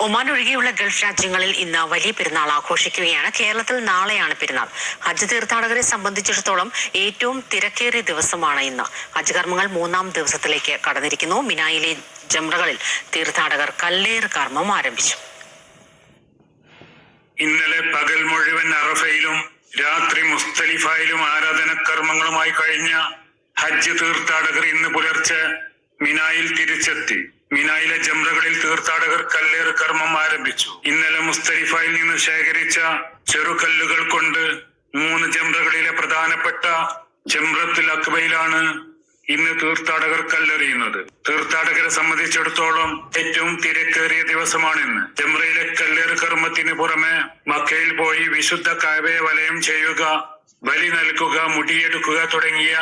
Oman ഒഴികെയുള്ള Gulf രാജ്യങ്ങളിൽ ഇന്ന് വലിയ പെരുന്നാൾ ആഘോഷിക്കുകയാണ്. കേരളത്തിൽ നാളെയാണ് പെരുന്നാൾ. ഹജ്ജ് തീർത്ഥാടകരെ സംബന്ധിച്ചിടത്തോളം ഏറ്റവും തിരക്കേറിയ ദിവസമാണ് ഇന്ന്. ഹജ്ജ് കർമ്മങ്ങൾ മൂന്നാം ദിവസത്തിലേക്ക് കടന്നിരിക്കുന്നു. മിനായിലെ ജംറകളിൽ തീർത്ഥാടകർ കല്ലേർ കർമ്മം ആരംഭിച്ചു. ഇന്നലെ പകൽ മുഴുവൻ അറഫയിലും രാത്രി മുസ്തലിഫായിലും ആരാധന കർമ്മങ്ങളുമായി കഴിഞ്ഞ ഹജ്ജ് തീർത്ഥാടകർ ഇന്ന് പുലർച്ചെ മിനായിൽ തിരിച്ചെത്തി. മിനായിലെ ജംറകളിൽ തീർത്ഥാടകർ കല്ലേറ് കർമ്മം ആരംഭിച്ചു. ഇന്നലെ മുസ്തരിഫായിൽ നിന്ന് ശേഖരിച്ച ചെറുകല്ലുകൾ കൊണ്ട് മൂന്ന് ജംറകളിലെ പ്രധാനപ്പെട്ട ജംറത്തുൽ അക്ബയിലാണ് ഇന്ന് തീർത്ഥാടകർ കല്ലെറിയുന്നത്. തീർത്ഥാടകരെ സംബന്ധിച്ചിടത്തോളം ഏറ്റവും തിരക്കേറിയ ദിവസമാണ് ഇന്ന് ജംറയിലെ കല്ലേറ് കർമ്മത്തിന് പുറമെ മക്കയിൽ പോയി വിശുദ്ധ കാവയെ വലയം ചെയ്യുക ബലി നൽകുക മുടിയെടുക്കുക തുടങ്ങിയ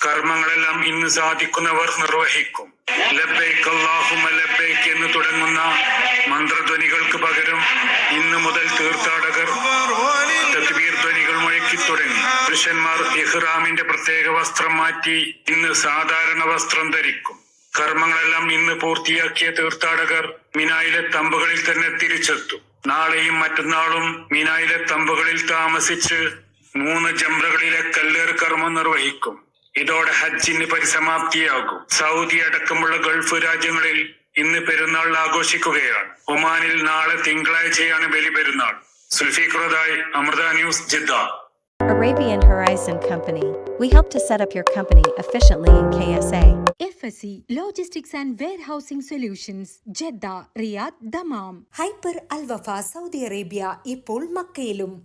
കർമ്മങ്ങളെല്ലാം ഇന്ന് സാധിക്കുന്നവർ നിർവഹിക്കും. ലബൈക്ക് എന്ന് തുടങ്ങുന്ന മന്ത്രധ്വനികൾക്ക് പകരം ഇന്ന് മുതൽ തീർത്ഥാടകർ തക്ബീർ ധ്വനികൾ മുഴക്കി തുടങ്ങി. പുരുഷന്മാർ ഇഹ്റാമിന്റെ പ്രത്യേക വസ്ത്രം മാറ്റി ഇന്ന് സാധാരണ വസ്ത്രം ധരിക്കും. കർമ്മങ്ങളെല്ലാം ഇന്ന് പൂർത്തിയാക്കിയ തീർത്ഥാടകർ മിനായിലെ തമ്പുകളിൽ തന്നെ തിരിച്ചെത്തും. നാളെയും മറ്റന്നാളും മിനായിലെ തമ്പുകളിൽ താമസിച്ച് മൂന്ന് ജംറകളിലെ കല്ലേർ കർമ്മം നിർവഹിക്കും. ഇതോടെ ഹജ്ജിന് പരിസമാപ്തിയാകും സൗദി അടക്കമുള്ള ഗൾഫ് രാജ്യങ്ങളിൽ ഇന്ന് പെരുന്നാൾ ആഘോഷിക്കുകയാണ് ഒമാനിൽ നാളെ തിങ്കളാഴ്ചയാണ് Bali Perunnal സുൽഫീഖ്റദായി Amrita news Jeddah Arabian Horizon Company. We help to set up your company efficiently in KSA. FSC Logistics and Warehousing Solutions, Jeddah, Riyadh, Dammam. Al Wafa, Saudi Arabia, ഇപ്പോൾ മക്കയിലും